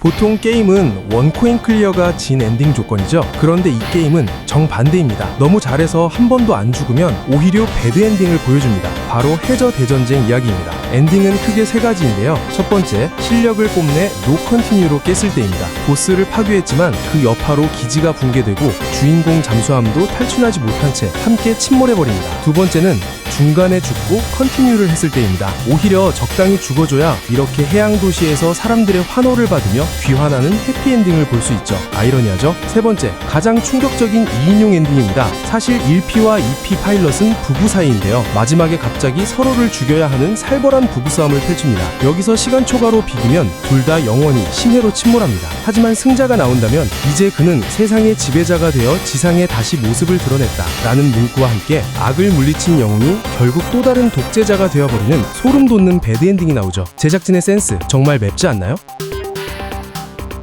보통 게임은 원코인 클리어가 진 엔딩 조건이죠. 그런데 이 게임은 정반대입니다. 너무 잘해서 한 번도 안 죽으면 오히려 배드 엔딩을 보여줍니다. 바로 해저 대전쟁 이야기입니다. 엔딩은 크게 세 가지인데요. 첫 번째, 실력을 뽐내 노 컨티뉴로 깼을 때입니다. 보스를 파괴했지만 그 여파로 기지가 붕괴되고 주인공 잠수함도 탈출하지 못한 채 함께 침몰해버립니다. 두 번째는 중간에 죽고 컨티뉴를 했을 때입니다. 오히려 적당히 죽어줘야 이렇게 해양 도시에서 사람들의 환호를 받으며 귀환하는 해피엔딩을 볼 수 있죠. 아이러니하죠? 세 번째, 가장 충격적인 2인용 엔딩입니다. 사실 1P와 2P 파일럿은 부부 사이인데요. 마지막에 갑자기 서로를 죽여야 하는 살벌한 부부싸움을 펼칩니다. 여기서 시간 초과로 비기면 둘 다 영원히 심해로 침몰합니다. 하지만 승자가 나온다면 이제 그는 세상의 지배자가 되어 지상에 다시 모습을 드러냈다. 라는 문구와 함께 악을 물리친 영웅이 결국 또 다른 독재자가 되어버리는 소름 돋는 배드엔딩이 나오죠. 제작진의 센스 정말 맵지 않나요?